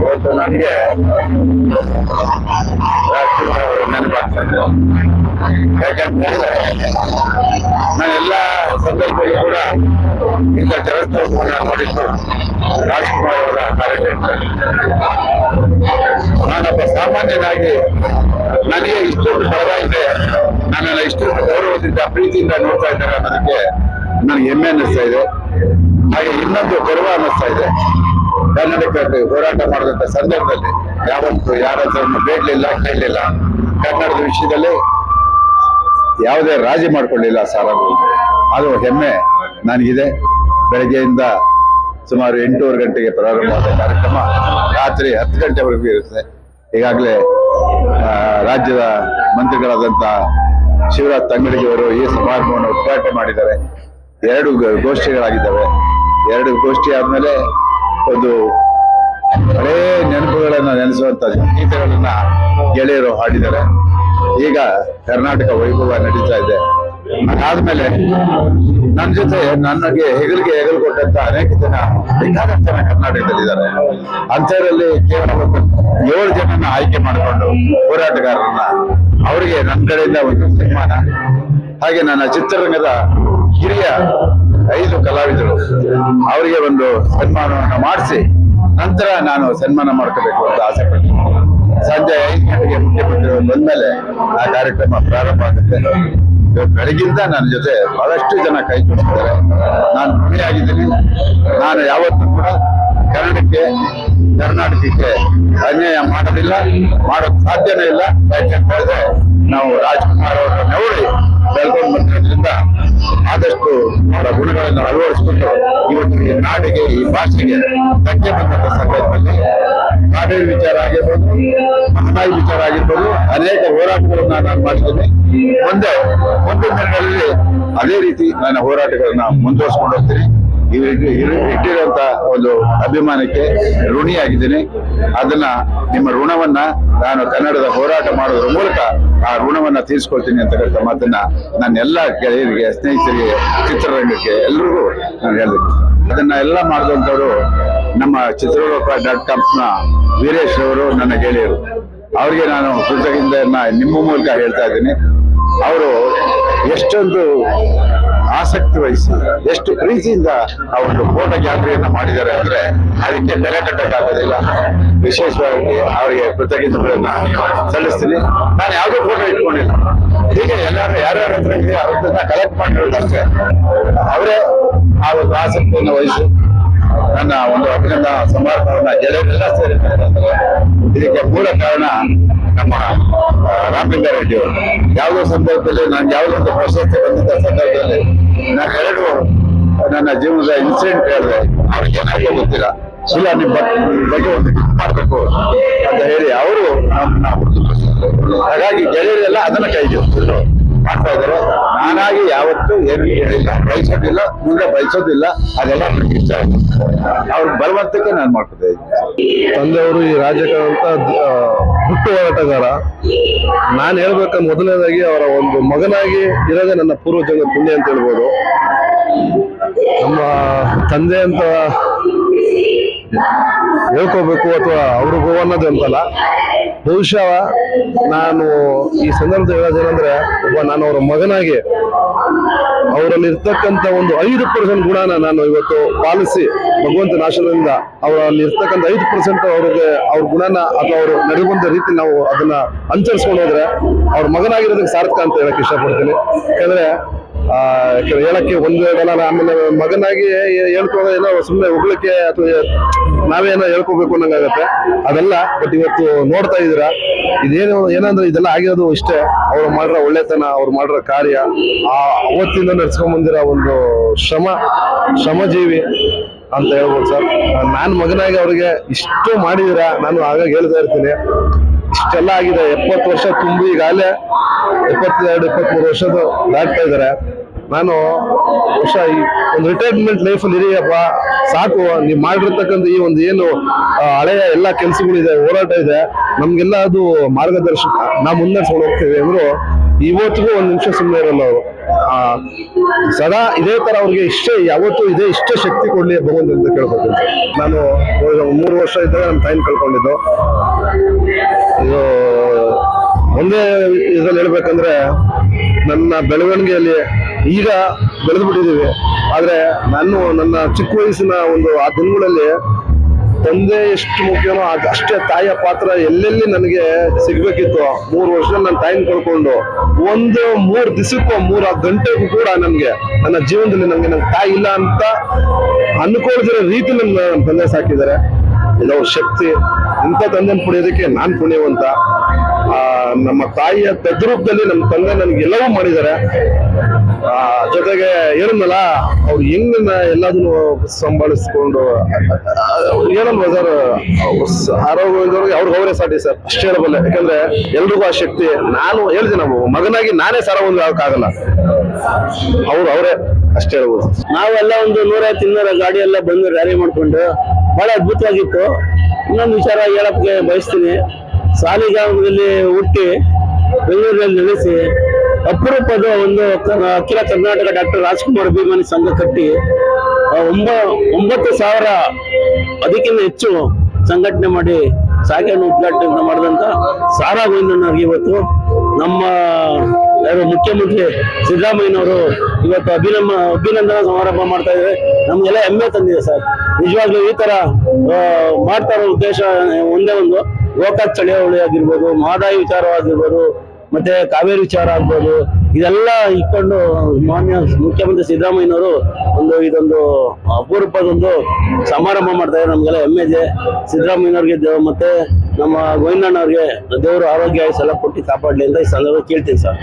ಇವತ್ತು ನನಗೆ ನೆನಪಾಗ್ತಾರೆ ಯಾಕಂತಂದ್ರೆ ನಾನೆಲ್ಲ ಸಂದರ್ಭದಲ್ಲಿ ಕೂಡ ಇಂಥ ಜಲಸ್ತೋಪವನ್ನು ನೋಡಿದ್ದು ರಾಜ್ಕುಮಾರ್ ಅವರ ಕಾರ್ಯಕ್ರಮ ನಾನೊಬ್ಬ ಸಾಮಾನ್ಯನಾಗಿ ನನಗೆ ಇಷ್ಟೊಂದು ಪರವಾಗಿದೆ ನನ್ನನ್ನು ಇಷ್ಟೊಂದು ಗೌರವದಿಂದ, ಪ್ರೀತಿಯಿಂದ ನೋಡ್ತಾ ಇದ್ದಾರೆ ನನಗೆ ನನಗೆ ಹೆಮ್ಮೆ ಅನ್ನಿಸ್ತಾ ಇದೆ. ಹಾಗೆ ಇನ್ನೊಂದು ಗೌರವ ಅನ್ನಿಸ್ತಾ ಇದೆ. ಕನ್ನಡಕ್ಕೆ ಹೋರಾಟ ಮಾಡಿದಂತ ಸಂದರ್ಭದಲ್ಲಿ ಯಾವತ್ತು ಯಾರ ಹತ್ರನು ಬೇಡಲಿಲ್ಲ, ಕೇಳಲಿಲ್ಲ. ಕನ್ನಡದ ವಿಷಯದಲ್ಲಿ ಯಾವುದೇ ರಾಜಿ ಮಾಡ್ಕೊಳ್ಳಿಲ್ಲ ಸಾರ ಅದು ಹೆಮ್ಮೆ ನನಗಿದೆ. ಬೆಳಗ್ಗೆಯಿಂದ ಸುಮಾರು ಎಂಟೂವರೆ ಗಂಟೆಗೆ ಪ್ರಾರಂಭವಾದ ಕಾರ್ಯಕ್ರಮ ರಾತ್ರಿ ಹತ್ತು ಗಂಟೆವರೆಗೂ ಇರುತ್ತೆ. ಈಗಾಗಲೇ ರಾಜ್ಯದ ಮಂತ್ರಿಗಳಾದಂಥ ಶಿವರಾಜ್ ತಂಗಡಿಗೆ ಅವರು ಈ ಸಮಾರಂಭವನ್ನು ಉದ್ಘಾಟನೆ ಮಾಡಿದ್ದಾರೆ. ಎರಡು ಗೋಷ್ಠಿಗಳಾಗಿದ್ದಾವೆ. ಎರಡು ಗೋಷ್ಠಿ ಆದ್ಮೇಲೆ ಒಂದು ಹಳೇ ನೆನಪುಗಳನ್ನು ನೆನೆಸುವಂತ ಗೀತೆಗಳನ್ನ ಗೆಳೆಯರು ಹಾಡಿದ್ದಾರೆ. ಈಗ ಕರ್ನಾಟಕ ವೈಭವ ನಡೀತಾ ಇದೆ. ಅದಾದ್ಮೇಲೆ ನನ್ನ ಜೊತೆ ನನಗೆ ಹೆಗಲಿಗೆ ಹೆಗಲು ಕೊಟ್ಟಂತ ಅನೇಕ ಜನ ಬೇಕಾದಷ್ಟು ಜನ ಕರ್ನಾಟಕದಲ್ಲಿದ್ದಾರೆ. ಅಂಥದ್ರಲ್ಲಿ ಕೇವಲ ಒಂದು ಏಳು ಜನನ ಆಯ್ಕೆ ಮಾಡಿಕೊಂಡು ಹೋರಾಟಗಾರರನ್ನ ಅವರಿಗೆ ನನ್ನ ಕಡೆಯಿಂದ ಒಂದು ಸನ್ಮಾನ. ಹಾಗೆ ನನ್ನ ಚಿತ್ರರಂಗದ ಹಿರಿಯ ಐದು ಕಲಾವಿದರು ಅವರಿಗೆ ಒಂದು ಸನ್ಮಾನವನ್ನು ಮಾಡಿಸಿ ನಂತರ ನಾನು ಸನ್ಮಾನ ಮಾಡ್ಕೋಬೇಕು ಅಂತ ಆಸೆ ಪಡ್ತೀನಿ. ಸಂಜೆ ಐದು ಗಂಟೆಗೆ ಮುಖ್ಯಮಂತ್ರಿಗಳು ಬಂದ್ಮೇಲೆ ಆ ಕಾರ್ಯಕ್ರಮ ಪ್ರಾರಂಭ ಆಗುತ್ತೆ. ಇವತ್ತು ನನ್ನ ಜೊತೆ ಬಹಳಷ್ಟು ಜನ ಕೈ ಜೋಡಿಸಿದ್ದಾರೆ. ನಾನು ಋಣಿಯಾಗಿದ್ದೀನಿ ನಾನು ಯಾವತ್ತೂ ಕೂಡ ಕನ್ನಡಕ್ಕೆ, ಕರ್ನಾಟಕಕ್ಕೆ ಅನ್ಯಾಯ ಮಾಡೋದಿಲ್ಲ, ಮಾಡೋಕ್ ಸಾಧ್ಯನೇ ಇಲ್ಲ. ಯಾಕೆಂತ ಹೇಳಿದ್ರೆ ನಾವು ರಾಜ್ಕುಮಾರ್ ಅವರನ್ನು ನೋಡಿ ಬೆಳ್ಕೊಂಡು ಬಂದಿರೋದ್ರಿಂದ ಆದಷ್ಟು ಅವರ ಗುಣಗಳನ್ನು ಅಳವಡಿಸಿಕೊಂಡು ಇವತ್ತು ಈ ನಾಡಿಗೆ, ಈ ಭಾಷೆಗೆ ಧಕ್ಕೆ ಬಂದಂತ ಸಂದರ್ಭದಲ್ಲಿ ಕಾವೇರಿ ವಿಚಾರ ಆಗಿರ್ಬೋದು ಮಹದಾಯಿ ವಿಚಾರ ಆಗಿರ್ಬೋದು, ಅನೇಕ ಹೋರಾಟಗಳನ್ನು ನಾನು ಮಾಡಿದ್ದೇನೆ. ಮುಂದೆ ಒಂದು ದಿನಗಳಲ್ಲಿ ಅದೇ ರೀತಿ ನನ್ನ ಹೋರಾಟಗಳನ್ನ ಮುಂದುವರಿಸಿಕೊಂಡು ಹೋಗ್ತೀನಿ. ಇಟ್ಟಿರುವಂತ ಒಂದು ಅಭಿಮಾನಕ್ಕೆ ಋಣಿಯಾಗಿದ್ದೀನಿ. ಅದನ್ನ ನಿಮ್ಮ ಋಣವನ್ನ ನಾನು ಕನ್ನಡದ ಹೋರಾಟ ಮಾಡೋದ್ರ ಮೂಲಕ ಆ ಋಣವನ್ನ ತೀರಿಸ್ಕೊಳ್ತೀನಿ ಅಂತಕ್ಕಂಥ ಮಾತನ್ನ ನನ್ನ ಎಲ್ಲ ಗೆಳೆಯರಿಗೆ, ಸ್ನೇಹಿತರಿಗೆ, ಚಿತ್ರರಂಗಕ್ಕೆ ಎಲ್ರಿಗೂ ನಾನು ಹೇಳ್ತೀನಿ. ಅದನ್ನ ಎಲ್ಲ ಮಾಡಿದಂಥವ್ರು ನಮ್ಮ ಚಿತ್ರಲೋಕ ಡಾಟ್ ಕಾಮ್ನ ವೀರೇಶ್ ಅವರು, ನನ್ನ ಗೆಳೆಯರು. ಅವ್ರಿಗೆ ನಾನು ಕೃತಜ್ಞತೆಯನ್ನ ನಿಮ್ಮ ಮೂಲಕ ಹೇಳ್ತಾ ಇದ್ದೀನಿ. ಅವರು ಎಷ್ಟೊಂದು ಆಸಕ್ತಿ ವಹಿಸಿ ಎಷ್ಟು ಪ್ರೀತಿಯಿಂದ ಆ ಒಂದು ಫೋಟೋ ಜಾತ್ರೆಯನ್ನು ಮಾಡಿದ್ದಾರೆ ಅಂದ್ರೆ ಅದಕ್ಕೆ ಬೆಲೆ ಕಟ್ಟಕ್ಕಾಗೋದಿಲ್ಲ. ವಿಶೇಷವಾಗಿ ಅವರಿಗೆ ಕೃತಜ್ಞತೆಗಳನ್ನ ಸಲ್ಲಿಸ್ತೀನಿ. ನಾನು ಯಾವುದೇ ಫೋಟೋ ಇಟ್ಕೊಂಡಿಲ್ಲ. ಹೀಗೆ ಎಲ್ಲರೂ ಯಾರ್ಯಾರ ಹತ್ರ ಇದೆ ಅವ್ರನ್ನ ಕಲೆಕ್ಟ್ ಮಾಡಿರೋದಷ್ಟೇ. ಅವರೇ ಆ ಒಂದು ಆಸಕ್ತಿಯನ್ನು ವಹಿಸಿ ನನ್ನ ಒಂದು ಅಭಿನಂದನಾ ಸಮಾರಂಭವನ್ನ ಗೆಳೆಯರೆಲ್ಲ ಸೇರಿದ್ದಾರೆ. ಇದಕ್ಕೆ ಮೂಲ ಕಾರಣ ನಮ್ಮ ರಾಮಲಿಂಗಾರೆಡ್ಡಿ ಅವರು. ಯಾವುದೋ ಸಂದರ್ಭದಲ್ಲಿ ನಾನು ಯಾವುದೊಂದು ಪ್ರಶಸ್ತಿ ಬಂದಿದ್ದ ಸಂದರ್ಭದಲ್ಲಿ ಜೀವನದ ಇನ್ಸಿಡೆಂಟ್ ಹೇಳಿದೆ ಅವ್ರಿಗೆ ಏನಾಯ್ತೋ ಗೊತ್ತಿಲ್ಲ. ಇಲ್ಲ ನಿಮ್ ಬಗ್- ನಿಮ್ ಬಗ್ಗೆ ಒಂದು ಮಾಡ್ಬೇಕು. ಅಂತ ಹೇಳಿ ಅವರು ಹಾಗಾಗಿ ಗೆಳೆಯರೆಲ್ಲ ಅದನ್ನ ಕೈ ಜೋಡಿಸಿದ್ರು ಮಾಡ್ತಾ ಇದ್ದಾರೆ. ನಾನಾಗಿ ಯಾವತ್ತೂ ಏನು ಹೇಳಿಲ್ಲ. ಬಯಸೋದಿಲ್ಲ, ಮುಂದೆ ಬಯಸೋದಿಲ್ಲ. ಅದೆಲ್ಲ ನನಗೆ ಇಷ್ಟ ಬಲವಂತಕ್ಕೆ ನಾನು ಮಾಡ್ಕೊತಾ ಇದ್ದೀನಿ. ತಂದೆಯವರು ಈ ರಾಜಕಾರಣ ಹುಟ್ಟು ಹೋರಾಟಗಾರ. ನಾನು ಹೇಳ್ಬೇಕ ಮೊದಲನೇದಾಗಿ ಅವರ ಒಂದು ಮಗನಾಗಿ ಇರೋದೇ ನನ್ನ ಪೂರ್ವಜನ ಪುಣ್ಯ ಅಂತ ಹೇಳ್ಬೋದು. ನಮ್ಮ ತಂದೆ ಅಂತ ಹೇಳ್ಕೋಬೇಕು ಅಥವಾ ಅವ್ರಿಗೂ ಅನ್ನೋದು ಅಂತಲ್ಲ. ಬಹುಶಃ ನಾನು ಈ ಸಂದರ್ಭದಲ್ಲಿ ಹೇಳೋದೇನಂದ್ರೆ ಒಬ್ಬ ನಾನು ಅವರ ಮಗನಾಗಿ ಅವರಲ್ಲಿ ಇರ್ತಕ್ಕಂಥ ಒಂದು ಐದು ಪರ್ಸೆಂಟ್ ಗುಣನ ನಾನು ಇವತ್ತು ಪಾಲಿಸಿ ಭಗವಂತ ಆಶೀರ್ವಾದದಿಂದ ಅವರಲ್ಲಿ ಇರ್ತಕ್ಕಂಥ ಐದು ಪರ್ಸೆಂಟ್ ಅವ್ರಿಗೆ ಅವ್ರ ಗುಣನ ಅಥವಾ ಅವರು ನಡೆಯುವಂಥ ರೀತಿ ನಾವು ಅದನ್ನ ಅನುಸರಿಸ್ಕೊಂಡು ಹೋದ್ರೆ ಅವ್ರ ಮಗನಾಗಿರೋದಕ್ಕೆ ಸಾರ್ಥಕ ಅಂತ ಹೇಳಕ್ ಇಷ್ಟಪಡ್ತೀನಿ. ಯಾಕಂದ್ರೆ ಹೇಳಕ್ಕೆ ಒಂದು ನಾನು ಆಮೇಲೆ ಮಗನಾಗಿ ಹೇಳ್ಕೊಳ್ಳೋ ಏನೋ ಸುಮ್ಮನೆ ಹೋಗ್ಲಿಕ್ಕೆ ಅಥವಾ ನಾವೇನೋ ಹೇಳ್ಕೋಬೇಕು ಅನ್ನಂಗಾಗತ್ತೆ. ಅದೆಲ್ಲ ಬಟ್ ಇವತ್ತು ನೋಡ್ತಾ ಇದೀರಾ ಇದೇನು ಏನಂದ್ರೆ ಇದೆಲ್ಲ ಆಗಿರೋದು ಇಷ್ಟೇ. ಅವ್ರು ಮಾಡಿರೋ ಒಳ್ಳೆತನ, ಅವ್ರು ಮಾಡಿರೋ ಕಾರ್ಯ. ಆ, ಅವತ್ತಿಂದ ನಡ್ಸ್ಕೊಂಡ್ ಬಂದಿರೋ ಒಂದು ಶ್ರಮ, ಶ್ರಮಜೀವಿ ಅಂತ ಹೇಳ್ಬೋದು ಸರ್. ನಾನು ಮಗನಾಗಿ ಅವ್ರಿಗೆ ಇಷ್ಟು ಮಾಡಿದಿರ, ನಾನು ಆಗಾಗ ಹೇಳ್ತಾ ಇರ್ತೀನಿ. ಇಷ್ಟೆಲ್ಲ ಆಗಿದೆ ಎಪ್ಪತ್ತು ವರ್ಷ ತುಂಬಿ ಈಗಾಗಲೇ ಎಪ್ಪತ್ತೆರಡು ಇಪ್ಪತ್ಮೂರು ವರ್ಷದ ದಾಟ್ತಾ ಇದ್ದಾರೆ. ನಾನು ವರ್ಷ ಈ ಒಂದು ರಿಟೈರ್ಮೆಂಟ್ ಲೈಫಲ್ಲಿ ಇರಿಯಪ್ಪ. ಸಾಕು, ನೀವು ಮಾಡಿರ್ತಕ್ಕಂಥ ಈ ಒಂದು ಏನು ಹಳೆಯ ಎಲ್ಲ ಕೆಲಸಗಳಿದೆ, ಹೋರಾಟ ಇದೆ. ನಮಗೆಲ್ಲ ಅದು ಮಾರ್ಗದರ್ಶಕ ನಾವು ಮುನ್ನಡೆಸ್ಕೊಂಡು ಹೋಗ್ತೀವಿ ಅಂದ್ರು ಇವತ್ತಿಗೂ ಒಂದು ನಿಮಿಷ ಸುಮ್ಮನೆ ಇರಲ್ಲ ಅವರು. ಸದಾ ಇದೇ ತರ ಅವ್ರಿಗೆ ಇಷ್ಟೇ, ಯಾವತ್ತೂ ಇದೇ ಇಷ್ಟೇ ಶಕ್ತಿ ಕೊಡ್ಲಿ ಭಗವಂತ ಅಂತ ಕೇಳ್ಕೊತೀನಿ. ನಾನು ಮೂರು ವರ್ಷ ಇದ್ದಾಗ ನನ್ನ ತಾಯಿನ ಕಳ್ಕೊಂಡಿದ್ದು. ಇದು ಒಂದೇ ಇದ್ರಲ್ಲಿ ಹೇಳ್ಬೇಕಂದ್ರೆ ನನ್ನ ಬೆಳವಣಿಗೆಯಲ್ಲಿ ಈಗ ಬೆಳೆದು ಬಿಟ್ಟಿದ್ದೀವಿ ಆದ್ರೆ ನಾನು ನನ್ನ ಚಿಕ್ಕ ವಯಸ್ಸಿನ ಒಂದು ಆ ದಿನಗಳಲ್ಲಿ ತಂದೆ ಎಷ್ಟು ಮುಖ್ಯನೋ ಅಷ್ಟೇ ತಾಯಿಯ ಪಾತ್ರ ಎಲ್ಲೆಲ್ಲಿ ನನಗೆ ಸಿಗ್ಬೇಕಿತ್ತು. ಮೂರು ವರ್ಷದಲ್ಲಿ ನನ್ನ ಟೈಮ್ ಕಳ್ಕೊಂಡು ಒಂದು ಮೂರು ದಿವಸಕ್ಕೂ ಮೂರ ಗಂಟೆಗೂ ಕೂಡ ನನಗೆ ನನ್ನ ಜೀವನದಲ್ಲಿ ನನಗೆ ನನ್ನ ತಾಯಿ ಇಲ್ಲ ಅಂತ ಅನ್ಕೊಳ್ದಿರೋ ರೀತಿ ನನ್ನ ನನ್ನ ತಂದೆ ಸಾಕಿದ್ದಾರೆ. ಇದು ಶಕ್ತಿ. ಇಂಥ ತಂದೆನ ಪಡೆಯೋದಕ್ಕೆ ನಾನು ಪುಣ್ಯವಂತ. ನಮ್ಮ ತಾಯಿಯ ತದ್ರೂಪದಲ್ಲಿ ನಮ್ಮ ತಂದೆ ನನಗೆ ಎಲ್ಲವೂ ಮಾಡಿದ್ದಾರೆ. ಜೊತೆಗೆ ಏನನ್ನಲ್ಲ ಅವ್ರು ಹೆಂಗ್ ಎಲ್ಲದನ್ನು ಸಂಭಾಳಿಸ್ಕೊಂಡು, ಏನಲ್ವ ಸರ್ ಆರೋಗ್ಯದವ್ರಿಗೆ ಅವ್ರಿಗೆ ಅವರೇ ಸಾಟಿ ಸರ್ ಅಷ್ಟೇ ಹೇಳಬಲ್ಲ. ಯಾಕಂದ್ರೆ ಎಲ್ರಿಗೂ ಆ ಶಕ್ತಿ. ನಾನು ಹೇಳ್ತೀನಿ ನಾವು, ಮಗನಾಗಿ ನಾನೇ ಸರ ಒಂದು ಆಗಲ್ಲ. ಅವ್ರು ಅವರೇ, ಅಷ್ಟೇ ಹೇಳ್ಬೋದು. ನಾವೆಲ್ಲ ಒಂದು ನೂರೈವತ್ತು ಇನ್ನೂರ ಗಾಡಿ ಎಲ್ಲ ಬಂದು ರ್ಯಾಲಿ ಮಾಡ್ಕೊಂಡು, ಬಹಳ ಅದ್ಭುತವಾಗಿತ್ತು. ಇನ್ನೊಂದು ವಿಚಾರ ಹೇಳಕ್ಕೆ ಬಯಸ್ತೀನಿ. ಸಾಲಿಗ್ರಾಮದಲ್ಲಿ ಹುಟ್ಟಿ ಬೆಂಗಳೂರಿನಲ್ಲಿ ನೆಲೆಸಿ ಅಪರೂಪದ ಒಂದು ಅಖಿಲ ಕರ್ನಾಟಕ ಡಾಕ್ಟರ್ ರಾಜ್ಕುಮಾರ್ ಅಭಿಮಾನಿ ಸಂಘ ಕಟ್ಟಿ ಒಂಬ ಒಂಬತ್ತು ಸಾವಿರ ಅದಕ್ಕಿಂತ ಹೆಚ್ಚು ಸಂಘಟನೆ ಮಾಡಿ ಸಾಕಣೆ ಉದ್ಘಾಟನೆ ಮಾಡಿದಂತ ಸಾರಾ ಗೋವಿಂದಣ್ಣವ್ರಿಗೆ ಇವತ್ತು ನಮ್ಮ ಯಾರು ಮುಖ್ಯಮಂತ್ರಿ ಸಿದ್ದರಾಮಯ್ಯನವರು ಇವತ್ತು ಅಭಿನಮ ಅಭಿನಂದನಾ ಸಮಾರಂಭ ಮಾಡ್ತಾ ಇದ್ದಾರೆ. ನಮ್ಗೆಲ್ಲ ಹೆಮ್ಮೆ ತಂದಿದೆ ಸರ್. ನಿಜವಾಗ್ಲೂ ಈ ಆ, ಮಾಡ್ತಾ ಇರೋ ಉದ್ದೇಶ ಒಂದೇ ಒಂದು. ಲೋಕ ಚಳಿಯವಳಿ ಆಗಿರ್ಬೋದು ಮಹದಾಯಿ ವಿಚಾರವಾಗಿರ್ಬೋದು ಮತ್ತೆ ಕಾವೇರಿ ವಿಚಾರ ಆಗ್ಬೋದು, ಇದೆಲ್ಲ ಇಟ್ಕೊಂಡು ಮಾನ್ಯ ಮುಖ್ಯಮಂತ್ರಿ ಸಿದ್ದರಾಮಯ್ಯನವರು ಒಂದು ಇದೊಂದು ಅಪರೂಪದೊಂದು ಸಮಾರಂಭ ಮಾಡ್ತಾ ಇದ್ದಾರೆ. ನಮಗೆಲ್ಲ ಹೆಮ್ಮೆ ಇದೆ. ಸಿದ್ದರಾಮಯ್ಯನವ್ರಿಗೆ ಮತ್ತೆ ನಮ್ಮ ಗೋವಿಂದಣ್ಣವ್ರಿಗೆ ದೇವರು ಆರೋಗ್ಯ ಆಯುಸ್ ಎಲ್ಲ ಕೊಟ್ಟು ಕಾಪಾಡಲಿ ಅಂತ ಈ ಸಂದರ್ಭ ಕೇಳ್ತೀನಿ ಸರ್.